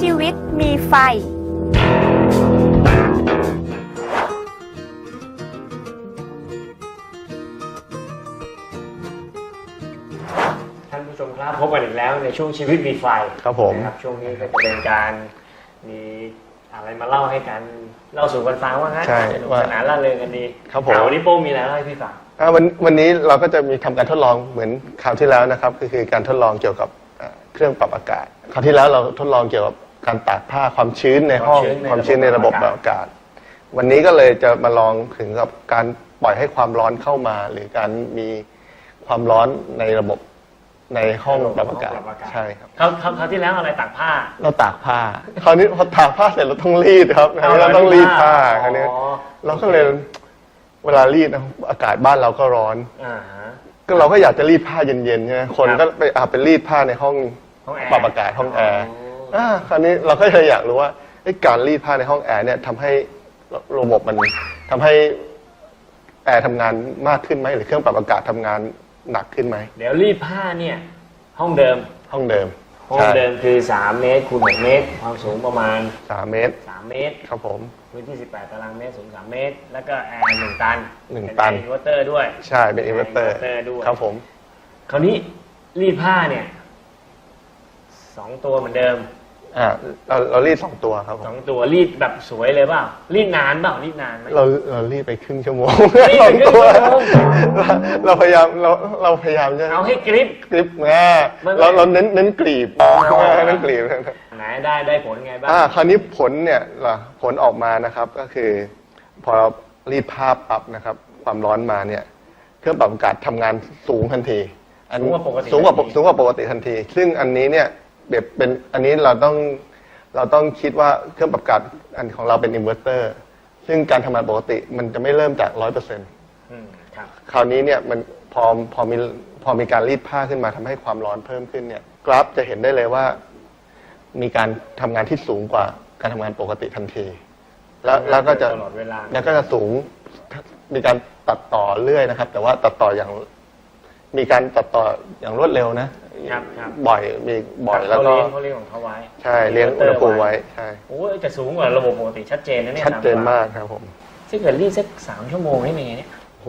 ชีวิตมีไฟ ท่านผู้ชมครับพบกันอีกแล้วในช่วงชีวิตมีไฟครับผม นะครับช่วงนี้ก็จะเป็นการมีอะไรมาเล่าให้กันเล่าสู่กันฟังว่างั้นใช่สนุกว่าสนานล่าเริงกันดีครับผม อ่าวันนี้โป้มีอะไรเล่าให้พี่ฟัง อ่าวันวันนี้เราก็จะมีทำการทดลองเหมือนคราวที่แล้วนะครับก็คือการทดลองเกี่ยวกับอ่าเครื่องปรับอากาศ คราวที่แล้วเราทดลองเกี่ยวกับ การตากผ้าความชื้นในห้องความชื้นในระบบปรับอากาศ วันนี้ก็เลยจะมาลองถึงกับการปล่อยให้ความร้อนเข้ามา หรือการมีความร้อนในระบบในห้องปรับอากาศใช่ครับคราวคราวคราวที่แล้วอะไรตากผ้า เราตากผ้า คราวนี้พอตากผ้าเสร็จเราต้องรีดครับคราวนี้เราต้องรีดผ้าคราวนี้อ๋อ เราก็เลยเวลารีดนะอากาศบ้านเราก็ร้อน อ่าฮะ ก็เราก็อยากจะรีดผ้าเย็นๆใช่ไหมคนครับก็ไปอาไปรีดผ้าในห้องห้องแอร์ ปรับอากาศห้องแอร์ อ๋ ออ่อ่าคราวนี้เราก็เลยอยากรู้ว่าไอ้การรีดผ้าในห้องแอร์เนี่ยทำให้ระบบมันทำให้แอร์ทำงานมากขึ้นไหมหรือเครื่องปรับอากาศทำงานหนักขึ้นไหมเดี๋ยวรีดผ้าเนี่ย ห้องเดิม ห้องเดิมห้องใช่เดิมคือ3เมตรคูณ6เมตร ความสูงประมาณ สามเมตร3 เมตร ครับผม พื้นที่ 18 ตารางเมตร สูง 3 เมตร แล้วก็แอร์1ตันหนึ่งตัน เป็นอินเวอร์เตอร์ด้วย ใช่เป็นอินเวอร์เตอร์ inverter ด้วย ครับผม คราวนี้รีดผ้าเนี่ยสองตัวเหมือนเดิม อ่าเราเรารีดสองตัวครับผสอมงตัวรีดแบบสวยเลยเปล่ารีดนานเปล่ารีดนานไหม เราเรารีดไปครึ่งชั่วโมงรีดสไปองครึ่งตัวชั่วโมง เราพยายามเราเราพยายามจะเอาให้กริป กริบแม่ไม่ไม่เราเราเน้นเน้นกรีบเน้นกรีบ ไหนได้ได้ผลไงบ้าง อ่าคราวนี้ผลเนี่ยล่ะผลออกมานะครับก็คือ พอเรารีดภาพปรับนะครับ ความร้อนมาเนี่ย เครื่องปรับอากาศทำงานสูงทันทีอันสูงกว่าปกติสูงกว่าทันที สูงกว่าปกติทันที ซึ่งอันนี้เนี่ย แบบเป็นอันนี้เราต้องเราต้องคิดว่าเครื่องปรับอากาศอันของเราเป็นอินเวอร์เตอร์ซึ่งการทำงานปกติมันจะไม่เริ่มจากร้อยเปอร์เซ็นต์อืมครับคราวนี้เนี่ยมันพอพอมีพอมีการรีดผ้าขึ้นมาทำให้ความร้อนเพิ่มขึ้นเนี่ย กราฟจะเห็นได้เลยว่า มีการทำงานที่สูงกว่าการทำงานปกติทันที แล้วแล้วก็จะตลอดเวลาแล้วก็จะสูงมีการตัดต่อเรื่อยนะครับ แต่ว่าตัดต่ออย่าง มีการตัดต่ออย่างรวดเร็วนะครับครับบ่อยมีบ่อยแล้วเขาก็เลี้ยงเขาเลี้ยงของเขาไว้ใช่เลี้ยงอุณหภูมิไว้ใช่โอ้ยจะสูงกว่าระบบปกติชัดเจนนะเนี่ยชัดเจนมากครับผมถ้าเกิดรีดสักสามชั่วโมงนี่เป็นไงเนี่ยโห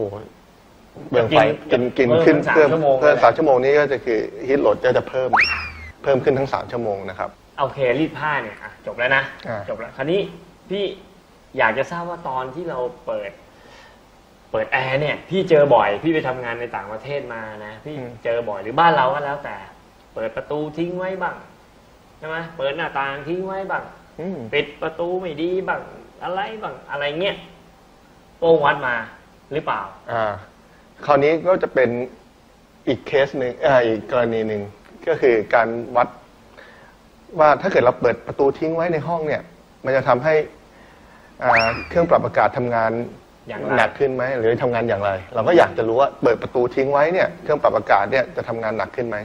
เบืองไฟกิกินนกินเพิ่มขึ้นสามเพิ่มชั่วโมงเพิ่มเลยสามชั่วโมงนี้ก็จะคือฮิตโหลดก็จะเพิ่มเพิ่มขึ้นทั้งสามชั่วโมงนะครับโอเครีดผ้าเนี่ยอะจบแล้วนะอ่าจบแล้วคราวนี้พี่อยากจะทราบว่าตอนที่เราเปิด เปิดแอร์เนี่ยพี่เจอบ่อยพี่ไปทำงานในต่างประเทศมานะพี่เจอบ่อยหรือบ้านเราก็แล้วแต่ เปิดประตูทิ้งไว้บ้างใช่ไหมเปิดหน้าต่างทิ้งไว้บ้าง อืม ปิดประตูไม่ดีบ้างอะไรบ้างอะไรเงี้ยโป้งวัดมาหรือเปล่า อ่าคราวนี้ก็จะเป็นอีกเคสหนึ่งอ่าอีกกรณีหนึ่งก็คือการวัดว่าถ้าเกิดเราเปิดประตูทิ้งไว้ในห้องเนี่ย มันจะทำให้อ่าเครื่องปรับอากาศทำงาน อย่างไรหนักขึ้นไหมหรือทำงานอย่างไร เราก็อยากจะรู้ว่าเปิดประตูทิ้งไว้เนี่ยเครื่องปรับอากาศเนี่ยจะทำงานหนักขึ้นไหม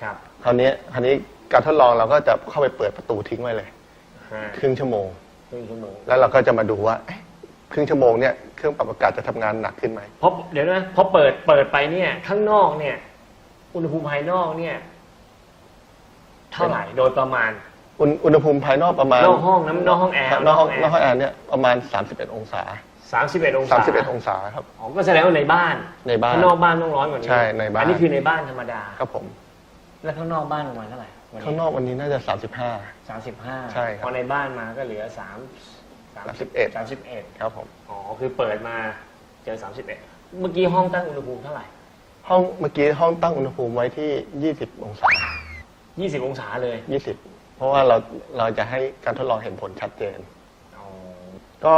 ครับคราวนี้คราวนี้การทดลองเราก็จะเข้าไปเปิดประตูทิ้งไว้เลยห้าครึ่งชั่วโมงครึ่งชั่วโมง แล้วเราก็จะมาดูว่าเอ๊ะครึ่งชั่วโมงเนี่ยเครื่องปรับอากาศจะทำงานหนักขึ้นไหมเพราะเดี๋ยวนะพอเปิดเปิดไปเนี่ย ข้างนอกเนี่ย อุณหภูมิภายนอกเนี่ย เท่าไหร่โดยประมาณอุณอุณหภูมิภายนอกประมาณนอกห้องน้ำนอกห้องแอร์นอกห้องนอกห้องแอร์เนี่ยประมาณ 31 องศา สามสิบเอ็ดองศา31 องศาครับ อ๋อก็แสดงว่าในบ้านในบ้าน ข้างนอกบ้านต้องร้อนกว่านี้ใช่ในบ้าน อันนี้คือในบ้านธรรมดา ครับผม แล้วข้างนอกบ้านประมาณเท่าไหร่ข้างนอกวันนี้น่าจะ 35 สามสิบห้าใช่ครับพอในบ้านมาก็เหลือสามสามสิบ31 สามสิบเอ็ดครับผม อ๋อคือเปิดมาเจอสามสิบเอ็ดเมื่อกี้ห้องตั้งอุณหภูมิเท่าไหร่ห้องเมื่อกี้ห้องตั้งอุณหภูมิไว้ที่ 20 องศา ยี่สิบองศาเลย 20 เพราะว่าเราเราจะให้การทดลองเห็นผลชัดเจน อ๋อ ก็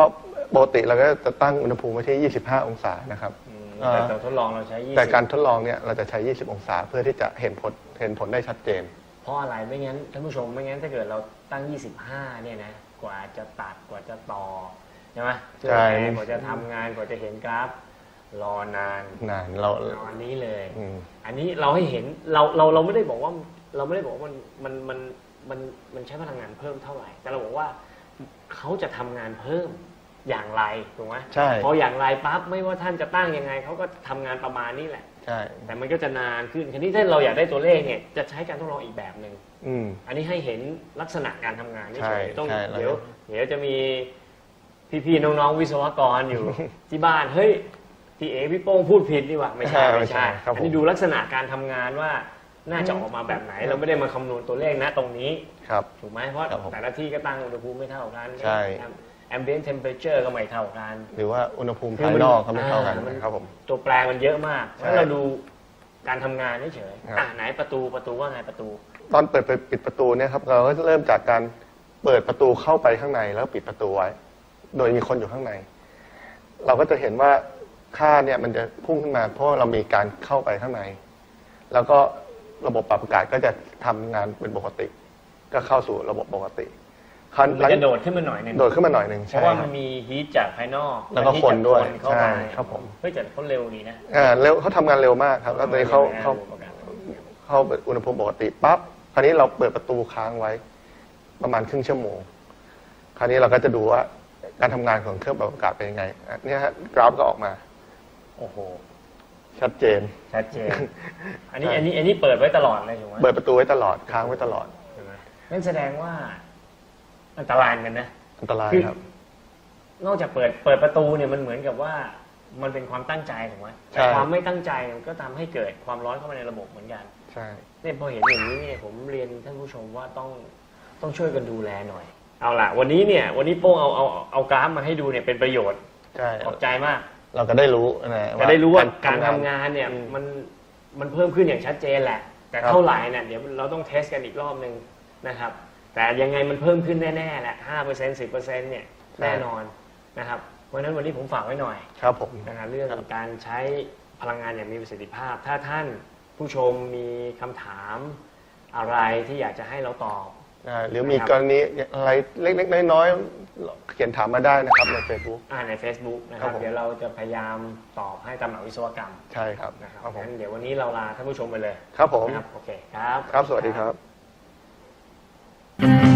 ปกติเราก็จะตั้งอุณหภูมิไว้ที่ 25 องศานะครับ อืมอ่า แต่แต่ทดลองเราใช้ยี่สิบแต่การทดลองเนี่ยเราจะใช้ 20 องศาเพื่อที่จะเห็นผลเห็นผลได้ชัดเจน เพราะอะไรไม่งั้นท่านผู้ชมไม่งั้นถ้าเกิดเราตั้ง 25 เนี่ยนะกว่าจะตัดกว่าจะต่อใช่ไหมใช่เครื่องแอร์กว่าจะทำงานกว่าจะเห็นกราฟ รอนานนานเรา รออันนี้เลย อืม อันนี้เราให้เห็นเราเราเราไม่ได้บอกว่าเราไม่ได้บอกว่ามันมันมันมันมันใช้พลังงานเพิ่มเท่าไหร่ แต่เราบอกว่าเขาจะทำงานเพิ่ม อย่างไรถูกไหมใช่พออย่างไรปั๊บไม่ว่าท่านจะตั้งยังไงเขาก็ทำงานประมาณนี้แหละ ใช่ แต่มันก็จะนานขึ้นทีนี้ถ้าเราอยากได้ตัวเลขเนี่ยจะใช้การทดลองอีกแบบหนึ่งอืมอันนี้ให้เห็นลักษณะการทำงานใช่เฉยๆต้องใช่เดี๋ยวแล้วเดี๋ยวจะมีพี่ๆน้องๆวิศวกรอยู่ที่บ้านเฮ้ยพี่เอพี่โป้งพูดผิดนี่หว่าไม่ใช่ไม่ใช่ครับอันผมนี้ดูลักษณะการทำงานว่าน่าจะออกมาแบบไหน เราไม่ได้มาคำนวณตัวเลขนะตรงนี้ครับถูกไหมเพราะครับผมแต่ละที่ก็ตั้งอุณหภูมิไม่เท่ากันใช่ ambient temperature ก็ไม่เท่ากัน หรือว่าอุณหภูมิคือภายมันนอกเขาไม่เท่ากันอ่ามันนะครับผม ตัวแปรมันเยอะมากใช่แล้วเราดูการทำงานเฉยๆครับอะไหนประตูประตูว่าไงประตู ตอนเปิดไปปิดประตูเนี่ยครับเราก็จะเริ่มจากการเปิดประตูเข้าไปข้างในแล้วปิดประตูไว้ โดยมีคนอยู่ข้างใน เราก็จะเห็นว่าค่าเนี่ยมันจะพุ่งขึ้นมา เพราะว่าเรามีการเข้าไปข้างใน แล้วก็ระบบปรับอากาศก็จะทำงานเป็นปกติ ก็เข้าสู่ระบบปกติ คราวมันหลังจะโดดขึ้นมาหน่อยหนึงโดดขึ้นมาหน่อยหนึ่งเพใช่ราะว่าคมัรับ นมีฮีทจากภายนอกแล้วก็มีคนด้วยจากเข้าไปใช่ครับผม เฮ้ยแต่เขาเร็วดีนะอ่าแล้วเขาทำงานเร็วมากครับแล้วตอนนี้เขาเขา เข้าอุณหภูมิปกติปั๊บคราวนี้เราเปิดประตูค้างไว้ ประมาณครึ่งชั่วโมง คราวนี้เราก็จะดูว่าการทำงานของเครื่องปรับอากาศเป็นยังไงอะเนี่ยฮะกราฟก็ออกมาโอ้โหชัดเจน ชัดเจนอันนี้ใช่อันนี้อันนี้เปิดไว้ตลอดเลยถูกไหมเปิดประตูไว้ตลอดค้างไว้ตลอดใช่ไหมนั่นแสดงว่า อันตรายเหมือนกันนะ อันตรายคือครับ นอกจากเปิดเปิดประตูเนี่ยมันเหมือนกับว่ามันเป็นความตั้งใจถูกไหมแต่ใช่ความไม่ตั้งใจมันก็ทำให้เกิดความร้อนเข้ามาในระบบเหมือนกัน ใช่เนี่ยพอเห็นอย่างนี้เนี่ยผมเรียนท่านผู้ชมว่าต้องต้องช่วยกันดูแลหน่อย เอาล่ะ วันนี้เนี่ย วันนี้โป้งเอาเอาเอากราฟมาให้ดูเนี่ยเป็นประโยชน์ใช่ขอบใจมาก เราก็ได้รู้นะจะได้รู้ว่าการทำงานเนี่ยอืมมันมันเพิ่มขึ้นอย่างชัดเจนแหละ แต่ครับเท่าไหร่เนี่ยเดี๋ยวเราต้องเทสกันอีกรอบหนึ่งนะครับ แต่ยังไงมันเพิ่มขึ้นแน่ๆแหละห้าเปอร์เซ็นต์สิบเปอร์เซ็นต์เนี่ยแน่นอนนะครับเพราะฉะนั้นวันนี้ผมฝากไว้หน่อยครับผมนะครับเรื่องครับการใช้พลังงานอย่างมีประสิทธิภาพ ถ้าท่านผู้ชมมีคำถามอะไรที่อยากจะให้เราตอบอ่าหรือมีกรณีอะไรเล็กๆน้อยๆเขียนถามมาได้นะครับในเฟซบุ๊กอ่าใน Facebook นะคครัรับบผมเดี๋ยวเราจะพยายามตอบให้ตามหลักวิศวกรรม ใช่ครับนะครับครับผมงั้นเดี๋ยววันนี้เราลาท่านผู้ชมไปเลย ครับผมนะครับโอเคครับ ครับสวัสดีครับ Mm-hmm.